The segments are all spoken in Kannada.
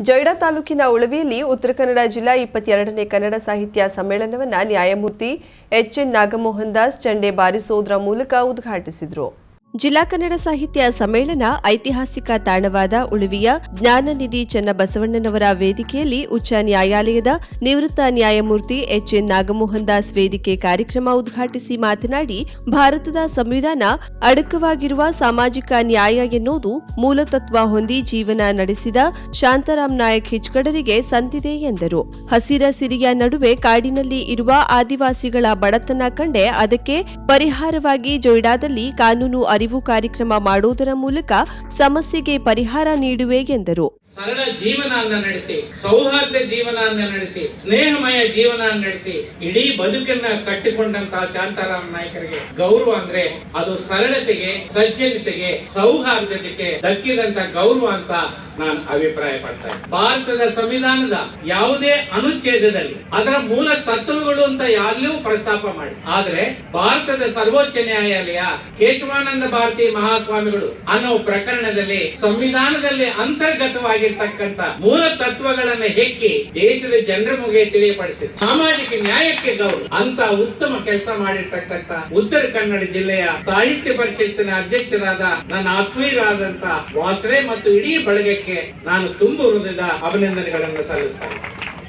ಜೊಯ್ಡಾ ತಾಲೂಕಿನ ಉಳವಿಯಲ್ಲಿ ಉತ್ತರ ಕನ್ನಡ ಜಿಲ್ಲಾ ಇಪ್ಪತ್ತೆರಡನೇ ಕನ್ನಡ ಸಾಹಿತ್ಯ ಸಮ್ಮೇಳನವನ್ನು ನ್ಯಾಯಮೂರ್ತಿ ಎಚ್ ಎನ್ ನಾಗಮೋಹನ್ ದಾಸ್, ಚಂಡೆ ಬಾರಿಸೋದ್ರ ಮೂಲಕ ಉದ್ಘಾಟಿಸಿದರು. ಜಿಲ್ಲಾ ಕನ್ನಡ ಸಾಹಿತ್ಯ ಸಮ್ಮೇಳನ ಐತಿಹಾಸಿಕ ತಾಣವಾದ ಉಳುವಿಯ ಜ್ಞಾನನಿಧಿ ಚನ್ನಬಸವಣ್ಣನವರ ವೇದಿಕೆಯಲ್ಲಿ ಉಚ್ಚ ನ್ಯಾಯಾಲಯದ ನಿವೃತ್ತ ನ್ಯಾಯಮೂರ್ತಿ ಎಚ್ ಎನ್ ನಾಗಮೋಹನ್ ದಾಸ್ ವೇದಿಕೆ ಕಾರ್ಯಕ್ರಮ ಉದ್ಘಾಟಿಸಿ ಮಾತನಾಡಿ, ಭಾರತದ ಸಂವಿಧಾನ ಅಡಕವಾಗಿರುವ ಸಾಮಾಜಿಕ ನ್ಯಾಯ ಎನ್ನುವುದು ಮೂಲತತ್ವ ಹೊಂದಿ ಜೀವನ ನಡೆಸಿದ ಶಾಂತಾರಾಮ್ ನಾಯಕ್ ಹಿಚ್ಕಡರಿಗೆ ಸಂತಿದೆ ಎಂದರು. ಹಸಿರ ಸಿರಿಯ ನಡುವೆ ಕಾಡಿನಲ್ಲಿ ಇರುವ ಆದಿವಾಸಿಗಳ ಬಡತನ ಕಂಡೆ ಅದಕ್ಕೆ ಪರಿಹಾರವಾಗಿ ಜೊಯ್ಡಾದಲ್ಲಿ ಕಾನೂನು ಅರಿವು ಕಾರ್ಯಕ್ರಮ ಮಾಡುವುದರ ಮೂಲಕ ಸಮಸ್ಯೆಗೆ ಪರಿಹಾರ ನೀಡುವೆ ಎಂದರು. ಸರಳ ಜೀವನವನ್ನ ನಡೆಸಿ, ಸೌಹಾರ್ದ ಜೀವನವನ್ನ ನಡೆಸಿ, ಸ್ನೇಹಮಯ ಜೀವನ ನಡೆಸಿ, ಇಡೀ ಬದುಕನ್ನ ಕಟ್ಟಿಕೊಂಡಂತ ಶಾಂತಾರಾಮ್ ನಾಯಕರಿಗೆ ಗೌರವ ಅಂದ್ರೆ ಅದು ಸರಳತೆಗೆ, ಸಜ್ಜನತೆಗೆ, ಸೌಹಾರ್ದತೆಗೆ ದಕ್ಕಿದಂತ ಗೌರವ ಅಂತ ನಾನು ಅಭಿಪ್ರಾಯ ಪಡ್ತೇನೆ ಭಾರತದ ಸಂವಿಧಾನದ ಯಾವುದೇ ಅನುಚ್ಛೇದದಲ್ಲಿ ಅದರ ಮೂಲ ತತ್ವಗಳು ಅಂತ ಎಲ್ಲವೂ ಪ್ರಸ್ತಾಪ ಮಾಡಿ ಆದ್ರೆ ಭಾರತದ ಸರ್ವೋಚ್ಚ ನ್ಯಾಯಾಲಯ, ಕೇಶವಾನಂದ ಭಾರತಿ ಮಹಾಸ್ವಾಮಿಗಳು ಅನ್ನೋ ಪ್ರಕರಣದಲ್ಲಿ ಸಂವಿಧಾನದಲ್ಲಿ ಅಂತರ್ಗತವಾಗಿರ್ತಕ್ಕಂಥ ಮೂಲ ತತ್ವಗಳನ್ನ ಹೆಕ್ಕಿ ದೇಶದ ಜನರ ಮುಗೆ ತಿಳಿಯಪಡಿಸಿ ಸಾಮಾಜಿಕ ನ್ಯಾಯಕ್ಕೆ ಗೌರವ. ಅಂತ ಉತ್ತಮ ಕೆಲಸ ಮಾಡಿರ್ತಕ್ಕಂತ ಉತ್ತರ ಕನ್ನಡ ಜಿಲ್ಲೆಯ ಸಾಹಿತ್ಯ ಪರಿಷತ್ತಿನ ಅಧ್ಯಕ್ಷರಾದ ನನ್ನ ಆತ್ಮೀಯರಾದಂತ ವಾಸರೆ ಮತ್ತು ಇಡೀ ಬಳಗಕ್ಕೆ ನಾನು ತುಂಬ ಹೃದಯದ ಅಭಿನಂದನೆಗಳನ್ನು ಸಲ್ಲಿಸ್ತೇನೆ.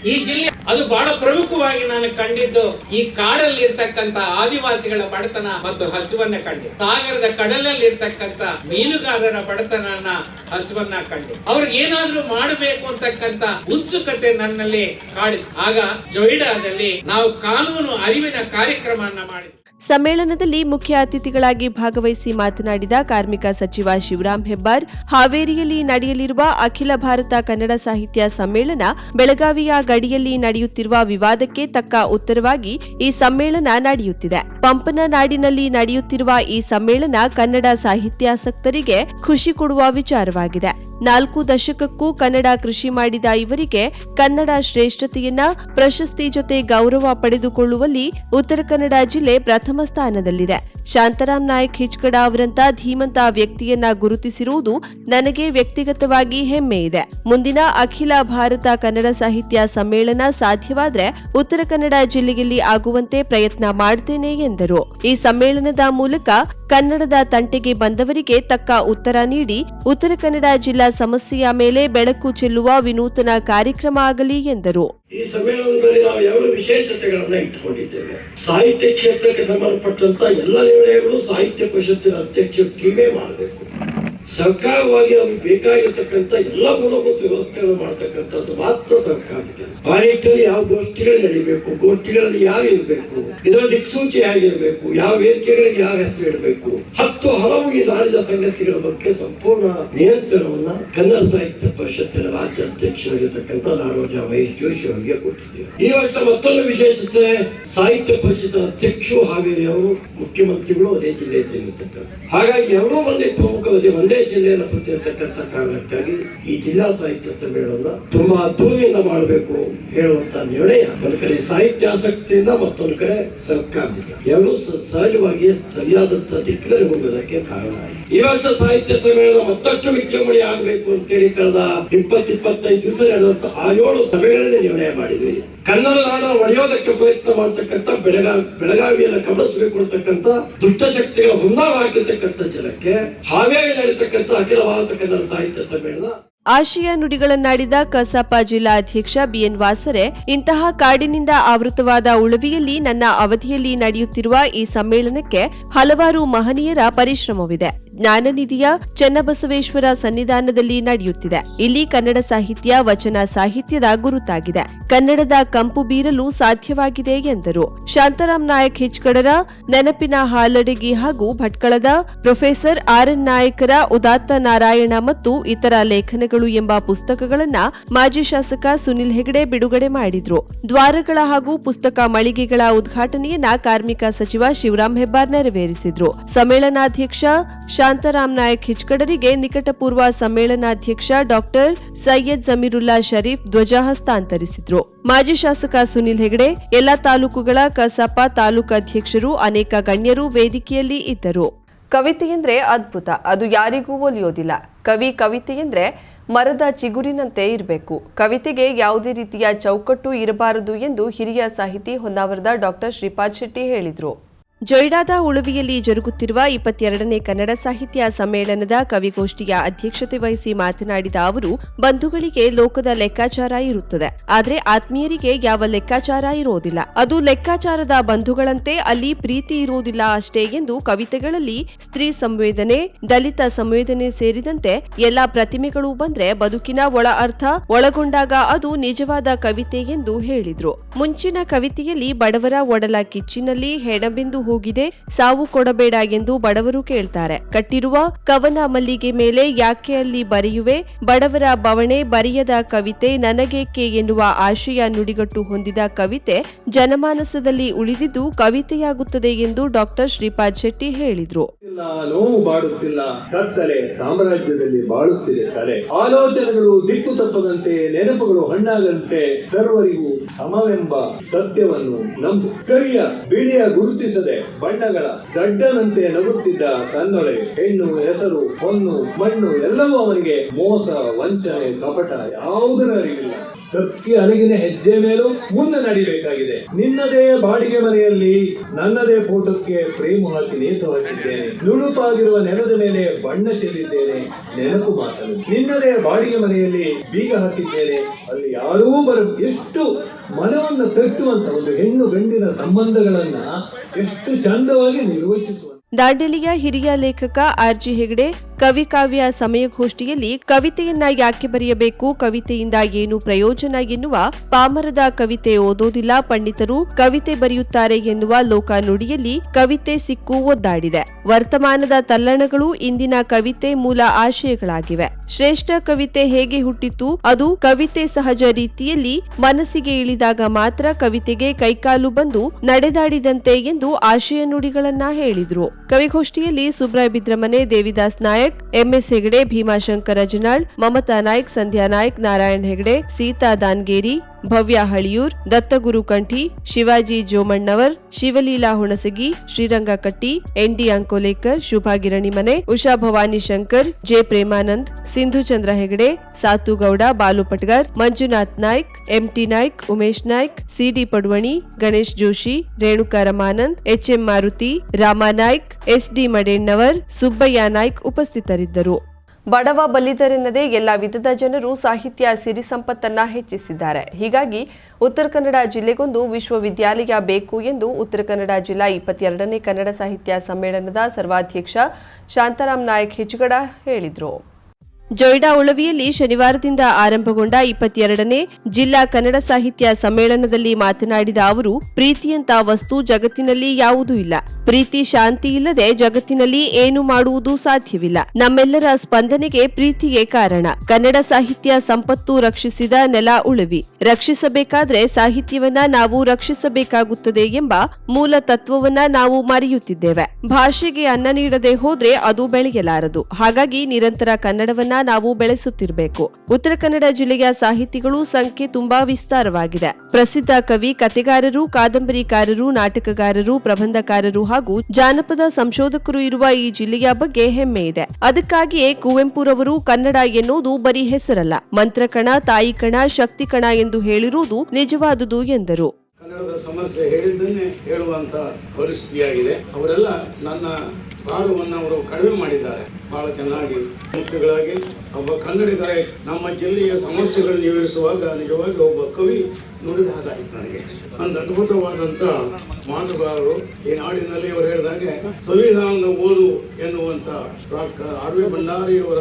ಈ ಜಿಲ್ಲೆ ಅದು ಬಹಳ ಪ್ರಮುಖವಾಗಿ ನಾನು ಕಂಡಿದ್ದು ಈ ಕಾಡಲ್ಲಿ ಇರ್ತಕ್ಕಂತ ಆದಿವಾಸಿಗಳ ಬಡತನ ಮತ್ತು ಹಸುವನ್ನ ಕಂಡೆ ಸಾಗರದ ಕಡಲಲ್ಲಿ ಇರ್ತಕ್ಕಂತ ಮೀನುಗಾರರ ಬಡತನ ಹಸುವನ್ನ ಕಂಡೆ ಅವ್ರಿಗೆ ಏನಾದ್ರೂ ಮಾಡಬೇಕು ಅಂತಕ್ಕಂತ ಉತ್ಸುಕತೆ ನನ್ನಲ್ಲಿ ಕಾಡಿತು ಆಗ ಜೊಯಿಡಾದಲ್ಲಿ ನಾವು ಕಾನೂನು ಅರಿವಿನ ಕಾರ್ಯಕ್ರಮವನ್ನ ಮಾಡಿದ್ವಿ. ಸಮ್ಮೇಳನದಲ್ಲಿ ಮುಖ್ಯ ಅತಿಥಿಗಳಾಗಿ ಭಾಗವಹಿಸಿ ಮಾತನಾಡಿದ ಕಾರ್ಮಿಕ ಸಚಿವ ಶಿವರಾಂ ಹೆಬ್ಬಾರ್, ಹಾವೇರಿಯಲ್ಲಿ ನಡೆಯಲಿರುವ ಅಖಿಲ ಭಾರತ ಕನ್ನಡ ಸಾಹಿತ್ಯ ಸಮ್ಮೇಳನ ಬೆಳಗಾವಿಯ ಗಡಿಯಲ್ಲಿ ನಡೆಯುತ್ತಿರುವ ವಿವಾದಕ್ಕೆ ತಕ್ಕ ಉತ್ತರವಾಗಿ ಈ ಸಮ್ಮೇಳನ ನಡೆಯುತ್ತಿದೆ. ಪಂಪನ ನಾಡಿನಲ್ಲಿ ನಡೆಯುತ್ತಿರುವ ಈ ಸಮ್ಮೇಳನ ಕನ್ನಡ ಸಾಹಿತ್ಯಾಸಕ್ತರಿಗೆ ಖುಷಿ ಕೊಡುವ ವಿಚಾರವಾಗಿದೆ. ನಾಲ್ಕು ದಶಕಕ್ಕೂ ಕನ್ನಡ ಕೃಷಿ ಮಾಡಿದ ಇವರಿಗೆ ಕನ್ನಡ ಶ್ರೇಷ್ಠತೆಯನ್ನ ಪ್ರಶಸ್ತಿ ಜೊತೆ ಗೌರವ ಪಡೆದುಕೊಳ್ಳುವಲ್ಲಿ ಉತ್ತರ ಕನ್ನಡ ಜಿಲ್ಲೆ ಪ್ರಥಮ ಸ್ಥಾನದಲ್ಲಿದೆ. ಶಾಂತರಾಮ್ ನಾಯಕ್ ಹಿಚ್ಕಡ ಅವರಂತ ಧೀಮಂತ ವ್ಯಕ್ತಿಯನ್ನ ಗುರುತಿಸಿರುವುದು ನನಗೆ ವ್ಯಕ್ತಿಗತವಾಗಿ ಹೆಮ್ಮೆ ಇದೆ. ಮುಂದಿನ ಅಖಿಲ ಭಾರತ ಕನ್ನಡ ಸಾಹಿತ್ಯ ಸಮ್ಮೇಳನ ಸಾಧ್ಯವಾದ್ರೆ ಉತ್ತರ ಕನ್ನಡ ಜಿಲ್ಲೆಯಲ್ಲಿ ಆಗುವಂತೆ ಪ್ರಯತ್ನ ಮಾಡ್ತೇನೆ ಎಂದರು. ಈ ಸಮ್ಮೇಳನದ ಮೂಲಕ ಕನ್ನಡದ ತಂಟೆಗೆ ಬಂದವರಿಗೆ ತಕ್ಕ ಉತ್ತರ ನೀಡಿ ಉತ್ತರ ಕನ್ನಡ ಜಿಲ್ಲಾ ಸಮಸ್ಯೆಯ ಮೇಲೆ ಬೆಳಕು ಚೆಲ್ಲುವ ವಿನೂತನ ಕಾರ್ಯಕ್ರಮ ಆಗಲಿ ಎಂದರು. ಈ ಸಮ್ಮೇಳನದಲ್ಲಿ ನಾವು ಯಾವ ವಿಶೇಷತೆಗಳನ್ನ ಇಟ್ಟುಕೊಂಡಿದ್ದೇವೆ. ಸಾಹಿತ್ಯ ಕ್ಷೇತ್ರಕ್ಕೆ ಸಂಬಂಧಪಟ್ಟಂತ ಎಲ್ಲ ನಿರ್ಣಯಗಳು ಸಾಹಿತ್ಯ ಪರಿಷತ್ತಿನ ಕಿವೇ ಮಾಡಬೇಕು. ಸರ್ಕಾರವಾಗಿ ಅವ್ರಿಗೆ ಬೇಕಾಗಿರ್ತಕ್ಕಂಥ ಎಲ್ಲ ಮೂಲಭೂತ ವ್ಯವಸ್ಥೆಗಳು ಮಾಡ್ತಕ್ಕಂಥದ್ದು ಮಾತ್ರ ಸರ್ಕಾರದ ಕೆಲಸ. ಆ ನಿಟ್ಟಿನಲ್ಲಿ ಯಾವ ಗೋಷ್ಠಿಗಳು ನಡೀಬೇಕು, ಗೋಷ್ಠಿಗಳಲ್ಲಿ ಯಾರು ಇರಬೇಕು, ಇದರ ದಿಕ್ಸೂಚಿ ಹೇಗಿರಬೇಕು, ಯಾವ ವೇದಿಕೆಗಳಿಗೆ ಯಾವ ಹೆಸರು ಇಡಬೇಕು, ಹತ್ತು ಹಲವು ಈ ರಾಜ್ಯದ ಸಂಗತಿಗಳ ಬಗ್ಗೆ ಸಂಪೂರ್ಣ ನಿಯಂತ್ರಣವನ್ನ ಕನ್ನಡ ಸಾಹಿತ್ಯ ಪರಿಷತ್ತಿನ ರಾಜ್ಯಾಧ್ಯಕ್ಷರಾಗಿರ್ತಕ್ಕಂಥ ನಾಡೋಜ ಮಹೇಶ್ ಜೋಶಿ ಅವರಿಗೆ ಕೊಟ್ಟಿದ್ದೇವೆ. ಈ ವರ್ಷ ಮತ್ತೊಂದು ವಿಶೇಷತೆ ಸಾಹಿತ್ಯ ಪರಿಷತ್ ಅಧ್ಯಕ್ಷರು ಹಾವೇರಿ ಅವರು ಮುಖ್ಯಮಂತ್ರಿಗಳು ಅದೇ ಜಿಲ್ಲೆ ಸೇರಿರ್ತಕ್ಕಂಥ ಹಾಗಾಗಿ ಎರಡೂ ಒಂದೇ ಪ್ರಮುಖವಾಗಿ ಒಂದೇ ಜಿಲ್ಲೆಯನ್ನು ಹೊತ್ತಿರ್ತಕ್ಕಂಥ ಕಾರಣಕ್ಕಾಗಿ ಈ ಜಿಲ್ಲಾ ಸಾಹಿತ್ಯ ಸಮ್ಮೇಳನ ತುಂಬಾ ಅದ್ದೂರಿಯಿಂದ ಮಾಡಬೇಕು ಹೇಳುವಂತ ನಿರ್ಣಯ ಒಂದು ಕಡೆ ಸಾಹಿತ್ಯ ಆಸಕ್ತಿಯಿಂದ ಮತ್ತೊಂದು ಕಡೆ ಸರ್ಕಾರದಿಂದ. ಎರಡೂ ಸಹಜವಾಗಿ ಸರಿಯಾದಂತ ದಿಕ್ಕಿನಲ್ಲಿ ಹೋಗೋದಕ್ಕೆ ಕಾರಣ. ಈ ವರ್ಷ ಸಾಹಿತ್ಯ ಸಮ್ಮೇಳನ ಮತ್ತಷ್ಟು ವಿಜೃಂಭಣೆ ಆಗಬೇಕು ಅಂತೇಳಿ ಕಳೆದ ಇಪ್ಪತ್ತು ಇಪ್ಪತ್ತೈದು ದಿವಸ ನಡೆದಂತ ಆ ಏಳು ಸಭೆಗಳಲ್ಲಿ ನಿರ್ಣಯ ಮಾಡಿದ್ವಿ. ಕನ್ನಡ ನಾಡ ಒಡೆಯೋದಕ್ಕೆ ಪ್ರಯತ್ನ ಮಾಡ್ತಕ್ಕಂಥ ಬೆಳಗಾ, ಬೆಳಗಾವಿಯನ್ನು ಕಬಳಿಸಬೇಕು ಅಂತಕ್ಕಂಥ ದುಷ್ಟಶಕ್ತಿಗಳ ಹುನ್ನಾರ ಹಾಕಿರ್ತಕ್ಕಂಥ ಜನಕ್ಕೆ ಹಾವೇರಿ ನಡೀತಕ್ಕಂಥ ಅಖಿಲ ಭಾರತ ಕನ್ನಡ ಸಾಹಿತ್ಯ ಸಮ್ಮೇಳನ. ಆಶಯ ನುಡಿಗಳನ್ನಾಡಿದ ಕಸಾಪ ಜಿಲ್ಲಾ ಅಧ್ಯಕ್ಷ ಬಿಎನ್ ವಾಸರೆ, ಇಂತಹ ಕಾಡಿನಿಂದ ಆವೃತವಾದ ಉಳವಿಯಲ್ಲಿ ನನ್ನ ಅವಧಿಯಲ್ಲಿ ನಡೆಯುತ್ತಿರುವ ಈ ಸಮ್ಮೇಳನಕ್ಕೆ ಹಲವಾರು ಮಹನೀಯರ ಪರಿಶ್ರಮವಿದೆ. ಜ್ಞಾನನಿಧಿಯ ಚನ್ನಬಸವೇಶ್ವರ ಸನ್ನಿಧಾನದಲ್ಲಿ ನಡೆಯುತ್ತಿದೆ. ಇಲ್ಲಿ ಕನ್ನಡ ಸಾಹಿತ್ಯ, ವಚನ ಸಾಹಿತ್ಯದ ಗುರುತಾಗಿದೆ. ಕನ್ನಡದ ಕಂಪು ಬೀರಲು ಸಾಧ್ಯವಾಗಿದೆ ಎಂದರು. ಶಾಂತಾರಾಮ್ ನಾಯಕ್ ಹಿಚ್ಕಡರ, ನೆನಪಿನ ಹಾಲಡಗಿ ಹಾಗೂ ಭಟ್ಕಳದ ಪ್ರೊಫೆಸರ್ ಆರ್ ಎನ್ ನಾಯಕರ ಉದಾತ್ತ ನಾರಾಯಣ ಮತ್ತು ಇತರ ಲೇಖನಗಳು ಎಂಬ ಪುಸ್ತಕಗಳನ್ನ ಮಾಜಿ ಶಾಸಕ ಸುನಿಲ್ ಹೆಗಡೆ ಬಿಡುಗಡೆ ಮಾಡಿದ್ರು. ದ್ವಾರಗಳ ಹಾಗೂ ಪುಸ್ತಕ ಮಳಿಗೆಗಳ ಉದ್ಘಾಟನೆಯನ್ನ ಕಾರ್ಮಿಕ ಸಚಿವ ಶಿವರಾಮ್ ಹೆಬ್ಬಾರ್ ನೆರವೇರಿಸಿದ್ರು. ಸಮ್ಮೇಳನಾಧ್ಯಕ್ಷ ಶಾಂತಾರಾಮ್ ನಾಯಕ್ ಹಿಚ್ಕಡರಿಗೆ ನಿಕಟಪೂರ್ವ ಸಮ್ಮೇಳನಾಧ್ಯಕ್ಷ ಡಾಕ್ಟರ್ ಸೈಯದ್ ಜಮೀರುಲ್ಲಾ ಶರೀಫ್ ಧ್ವಜ ಹಸ್ತಾಂತರಿಸಿದ್ರು. ಮಾಜಿ ಶಾಸಕ ಸುನಿಲ್ ಹೆಗಡೆ, ಎಲ್ಲಾ ತಾಲೂಕುಗಳ ಕಸಾಪ ತಾಲೂಕು ಅಧ್ಯಕ್ಷರು, ಅನೇಕ ಗಣ್ಯರು ವೇದಿಕೆಯಲ್ಲಿ ಇದ್ದರು. ಕವಿತೆಯೆಂದ್ರೆ ಅದ್ಭುತ, ಅದು ಯಾರಿಗೂ ಒಲಿಯೋದಿಲ್ಲ. ಕವಿ ಕವಿತೆಯೆಂದ್ರೆ ಮರದ ಚಿಗುರಿನಂತೆ ಇರಬೇಕು. ಕವಿತೆಗೆ ಯಾವುದೇ ರೀತಿಯ ಚೌಕಟ್ಟು ಇರಬಾರದು ಎಂದು ಹಿರಿಯ ಸಾಹಿತಿ ಹೊನ್ನಾವರದ ಡಾಕ್ಟರ್ ಶ್ರೀಪಾದ್ ಶೆಟ್ಟಿ ಹೇಳಿದರು. ಜೊಯ್ಡಾದ ಉಳುವಿಯಲ್ಲಿ ಜರುಗುತ್ತಿರುವ ಇಪ್ಪತ್ತೆರಡನೇ ಕನ್ನಡ ಸಾಹಿತ್ಯ ಸಮ್ಮೇಳನದ ಕವಿಗೋಷ್ಠಿಯ ಅಧ್ಯಕ್ಷತೆ ವಹಿಸಿ ಮಾತನಾಡಿದ ಅವರು, ಬಂಧುಗಳಿಗೆ ಲೋಕದ ಲೆಕ್ಕಾಚಾರ ಇರುತ್ತದೆ. ಆದರೆ ಆತ್ಮೀಯರಿಗೆ ಯಾವ ಲೆಕ್ಕಾಚಾರ ಇರೋದಿಲ್ಲ. ಅದು ಲೆಕ್ಕಾಚಾರದ ಬಂಧುಗಳಂತೆ ಅಲ್ಲಿ ಪ್ರೀತಿ ಇರುವುದಿಲ್ಲ ಅಷ್ಟೇ ಎಂದು ಕವಿತೆಗಳಲ್ಲಿ ಸ್ತ್ರೀ ಸಂವೇದನೆ, ದಲಿತ ಸಂವೇದನೆ ಸೇರಿದಂತೆ ಎಲ್ಲಾ ಪ್ರತಿಮೆಗಳು ಬಂದ್ರೆ ಬದುಕಿನ ಒಳ ಅರ್ಥ ಒಳಗೊಂಡಾಗ ಅದು ನಿಜವಾದ ಕವಿತೆ ಎಂದು ಹೇಳಿದ್ರು. ಮುಂಚಿನ ಕವಿತೆಯಲ್ಲಿ ಬಡವರ ಒಡಲ ಕಿಚ್ಚಿನಲ್ಲಿ ಹೆಣಬೆಂದು ಹೋಗಿದೆ. ಸಾವು ಕೊಡಬೇಡ ಎಂದು ಬಡವರು ಕೇಳ್ತಾರೆ. ಕಟ್ಟಿರುವ ಕವನ ಮಲ್ಲಿಗೆ ಮೇಲೆ ಯಾಕೆ ಅಲ್ಲಿ ಬರೆಯುವೆ? ಬಡವರ ಬವಣೆ ಬರೆಯದ ಕವಿತೆ ನನಗೇಕೆ ಎನ್ನುವ ಆಶಯ ನುಡಿಗಟ್ಟು ಹೊಂದಿದ ಕವಿತೆ ಜನಮಾನಸದಲ್ಲಿ ಉಳಿದಿದ್ದು ಕವಿತೆಯಾಗುತ್ತದೆ ಎಂದು ಡಾಕ್ಟರ್ ಶ್ರೀಪಾದ್ ಶೆಟ್ಟಿ ಹೇಳಿದ್ರು. ನೋವು ಬಾಡುತ್ತಿಲ್ಲ. ಕತ್ತಲೆ ಸಾಮ್ರಾಜ್ಯದಲ್ಲಿ ಬಾಳುತ್ತಿದೆ ತಲೆ. ಆಲೋಚನೆಗಳು ದಿಕ್ಕು ತಪ್ಪದಂತೆ, ನೆನಪುಗಳು ಹಣ್ಣಾದಂತೆ ಸರ್ವರಿಗೂ ಸಮವೆಂಬ ಸತ್ಯವನ್ನು ನಂಬು. ಕರಿಯ ಬಿಳಿಯ ಗುರುತಿಸದೆ ಬಣ್ಣಗಳ ದಡ್ಡನಂತೆ ನಗುತ್ತಿದ್ದ ತನ್ನೊಳೆ ಹೆಣ್ಣು, ಹೆಸರು, ಹೊನ್ನು, ಮಣ್ಣು ಎಲ್ಲವೂ ಅವನಿಗೆ ಮೋಸ, ವಂಚನೆ, ಕಪಟ ಯಾವುದರ ಅರಿವಿಲ್ಲ. ಕಕ್ಕಿ ಅಲಗಿನ ಹೆಜ್ಜೆ ಮೇಲೂ ಮುಂದೆ ನಡಿಬೇಕಾಗಿದೆ. ನಿನ್ನದೇ ಬಾಡಿಗೆ ಮನೆಯಲ್ಲಿ, ನನ್ನದೇ ಫೋಟೋಕ್ಕೆ ಪ್ರೇಮ ಹಾಕಿ ನೇತು ಹಾಕಿದ್ದೇನೆ ನುಣುಪಾಗಿರುವ ನೆಲದ ಮೇಲೆ ಬಣ್ಣ ಚೆಲ್ಲಿದ್ದೇನೆ, ನೆನಪು ಮಾತನು. ನಿನ್ನದೇ ಬಾಡಿಗೆ ಮನೆಯಲ್ಲಿ ಬೀಗ ಹಾಕಿದ್ದೇನೆ, ಅಲ್ಲಿ ಯಾರೂ ಬರ ಎಷ್ಟು ಮನವನ್ನು ತಟ್ಟುವಂತ ಒಂದು ಹೆಣ್ಣು ಗಂಡಿನ ಸಂಬಂಧಗಳನ್ನ ಎಷ್ಟು ಚಂದವಾಗಿ ನಿರ್ವಹಿಸುವ ದಾಂಡೇಲಿಯ ಹಿರಿಯ ಲೇಖಕ ಆರ್ಜಿ ಹೆಗಡೆ ಕವಿ ಕಾವ್ಯ ಸಮಯಗೋಷ್ಠಿಯಲ್ಲಿ ಕವಿತೆಯನ್ನ ಯಾಕೆ ಬರೆಯಬೇಕು, ಕವಿತೆಯಿಂದ ಏನು ಪ್ರಯೋಜನ ಎನ್ನುವ ಪಾಮರದ ಕವಿತೆ ಓದೋದಿಲ್ಲ, ಪಂಡಿತರು ಕವಿತೆ ಬರೆಯುತ್ತಾರೆ ಎನ್ನುವ ಲೋಕ ನುಡಿಯಲ್ಲಿ ಕವಿತೆ ಸಿಕ್ಕು ಒದ್ದಾಡಿದೆ. ವರ್ತಮಾನದ ತಲ್ಲಣಗಳು ಇಂದಿನ ಕವಿತೆ ಮೂಲ ಆಶಯಗಳಾಗಿವೆ. ಶ್ರೇಷ್ಠ ಕವಿತೆ ಹೇಗೆ ಹುಟ್ಟಿತು, ಅದು ಕವಿತೆ ಸಹಜ ರೀತಿಯಲ್ಲಿ ಮನಸ್ಸಿಗೆ ಇಳಿದಾಗ ಮಾತ್ರ ಕವಿತೆಗೆ ಕೈಕಾಲು ಬಂದು ನಡೆದಾಡಿದಂತೆ ಎಂದು ಆಶಯ ನುಡಿಗಳನ್ನ ಹೇಳಿದ್ರು. ಕವಿಗೋಷ್ಠಿಯಲ್ಲಿ Subray Bidramane, Devidas Nayak MS Hegde Bheemashankar Ajanal Mamata Nayak Sandhya Nayak Narayan Hegde Seeta Dangeri Bhavya Haliyur, Dattaguru Kanthi, Shivaji Jomannavar, Shivaleela Hunasagi, Shriranga Katti, ND Ankolekar Shubha Giranimane Usha Bhavani Shankar, J. Premanand, Sindhu Chandra Hegde Satugowda Balu Patgar, Manjunath Naik, MT Naik, Umesh Naik, CD Padwani, Ganesh Joshi, Renuka Ramanand, HM Maruti, Rama Naik, SD Madennavar, Subbaiah Naik ಉಪಸ್ಥಿತರಿದ್ದರು. ಬಡವ ಬಲ್ಲಿದರೆನ್ನದೆ ಎಲ್ಲ ವಿಧದ ಜನರು ಸಾಹಿತ್ಯ ಸಿರಿ ಸಂಪತ್ತನ್ನ ಹೆಚ್ಚಿಸಿದ್ದಾರೆ. ಹೀಗಾಗಿ ಉತ್ತರ ಕನ್ನಡ ಜಿಲ್ಲೆಗೊಂದು ವಿಶ್ವವಿದ್ಯಾಲಯ ಬೇಕು ಎಂದು ಉತ್ತರ ಕನ್ನಡ ಜಿಲ್ಲಾ ಇಪ್ಪತ್ತೆರಡನೇ ಕನ್ನಡ ಸಾಹಿತ್ಯ ಸಮ್ಮೇಳನದ ಸರ್ವಾಧ್ಯಕ್ಷ ಶಾಂತಾರಾಮ್ ನಾಯಕ್ ಹೆಚ್ಗಡ ಹೇಳಿದರು. ಜೊಯ್ಡಾ ಉಳವಿಯಲ್ಲಿ ಶನಿವಾರದಿಂದ ಆರಂಭಗೊಂಡ ಇಪ್ಪತ್ತೆರಡನೇ ಜಿಲ್ಲಾ ಕನ್ನಡ ಸಾಹಿತ್ಯ ಸಮ್ಮೇಳನದಲ್ಲಿ ಮಾತನಾಡಿದ ಅವರು, ಪ್ರೀತಿಯಂತ ವಸ್ತು ಜಗತ್ತಿನಲ್ಲಿ ಯಾವುದೂ ಇಲ್ಲ. ಪ್ರೀತಿ ಶಾಂತಿ ಇಲ್ಲದೆ ಜಗತ್ತಿನಲ್ಲಿ ಏನು ಮಾಡುವುದು ಸಾಧ್ಯವಿಲ್ಲ. ನಮ್ಮೆಲ್ಲರ ಸ್ಪಂದನೆಗೆ ಪ್ರೀತಿಯೇ ಕಾರಣ. ಕನ್ನಡ ಸಾಹಿತ್ಯ ಸಂಪತ್ತು ರಕ್ಷಿಸಿದ ನೆಲ ಉಳವಿ. ರಕ್ಷಿಸಬೇಕಾದ್ರೆ ಸಾಹಿತ್ಯವನ್ನ ನಾವು ರಕ್ಷಿಸಬೇಕಾಗುತ್ತದೆ ಎಂಬ ಮೂಲ ತತ್ವವನ್ನ ನಾವು ಮರೆಯುತ್ತಿದ್ದೇವೆ. ಭಾಷೆಗೆ ಅನ್ನ ನೀಡದೆ ಹೋದ್ರೆ ಅದು ಬೆಳೆಯಲಾರದು. ಹಾಗಾಗಿ ನಿರಂತರ ಕನ್ನಡವನ್ನ ನಾವು ಬೆಳೆಸುತ್ತಿರಬೇಕು. ಉತ್ತರ ಕನ್ನಡ ಜಿಲ್ಲೆಯ ಸಾಹಿತಿಗಳು ಸಂಖ್ಯೆ ತುಂಬಾ ವಿಸ್ತಾರವಾಗಿದೆ. ಪ್ರಸಿದ್ಧ ಕವಿ ಕತೆಗಾರರು ಕಾದಂಬರಿಕಾರರು, ನಾಟಕಗಾರರು, ಪ್ರಬಂಧಕಾರರು ಹಾಗೂ ಜಾನಪದ ಸಂಶೋಧಕರು ಇರುವ ಈ ಜಿಲ್ಲೆಯ ಬಗ್ಗೆ ಹೆಮ್ಮೆ ಇದೆ. ಅದಕ್ಕಾಗಿಯೇ ಕುವೆಂಪುರವರು ಕನ್ನಡ ಎನ್ನುವುದು ಬರೀ ಹೆಸರಲ್ಲ. ಮಂತ್ರಕಣ ತಾಯಿ ಕಣ ಶಕ್ತಿ ಕಣ ಎಂದು ಹೇಳಿರುವುದು ನಿಜವಾದುದು ಎಂದರು. ಕನ್ನಡದ ಸಮಸ್ಯೆ ಹೇಳಿದ್ದನ್ನೇ ಹೇಳುವಂತ ಪರಿಸ್ಥಿತಿಯಾಗಿದೆ. ಅವರೆಲ್ಲ ನನ್ನ ಭಾರವನ್ನು ಅವರು ಕಡಿಮೆ ಮಾಡಿದ್ದಾರೆ. ಬಹಳ ಚೆನ್ನಾಗಿ ಮುಖ್ಯಗಳಾಗಿ ಒಬ್ಬ ಕನ್ನಡಿಗರೇ ನಮ್ಮ ಜಿಲ್ಲೆಯ ಸಮಸ್ಯೆಗಳನ್ನು ವಿವರಿಸುವಾಗ ನಿಜವಾಗಿ ಒಬ್ಬ ಕವಿ ನುಡಿದ ಹಾಗಾಗಿತ್ತು ನನಗೆ. ಒಂದು ಅದ್ಭುತವಾದಂತ ಮಾತುಗಾರರು ಈ ನಾಡಿನಲ್ಲಿ ಅವರು ಹೇಳಿದಾಗೆ ಸಂವಿಧಾನದ ಓದು ಎನ್ನುವಂತ ಡಾಕ್ಟರ್ ಆರ್ ವಿ ಭಂಡಾರಿಯವರ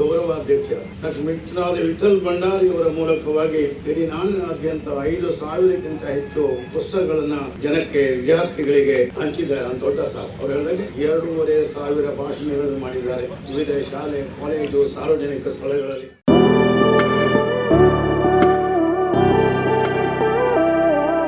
ಗೌರವ ಅಧ್ಯಕ್ಷ ಗೌರವಾಧ್ಯಕ್ಷ ಮಿತ್ರಾದ ವಿಠಲ್ ಭಂಡಾರಿಯವರ ಮೂಲಕವಾಗಿ ಇಡೀ ನಾಡಿನಾದ್ಯಂತ ಐದು ಸಾವಿರಕ್ಕಿಂತ ಹೆಚ್ಚು ಪುಸ್ತಕಗಳನ್ನ ಜನಕ್ಕೆ, ವಿದ್ಯಾರ್ಥಿಗಳಿಗೆ ಹಂಚಿದ್ದಾರೆ ಅಂತ ದೊಡ್ಡ ಸಾಲ ಅವ್ರು ಹೇಳಿದಾಗ ಎರಡೂವರೆ ಸಾವಿರ ಭಾಷಣಗಳನ್ನು ಮಾಡಿದ್ದಾರೆ. ವಿವಿಧ ಶಾಲೆ, ಕಾಲೇಜು, ಸಾರ್ವಜನಿಕ ಸ್ಥಳಗಳಲ್ಲಿ.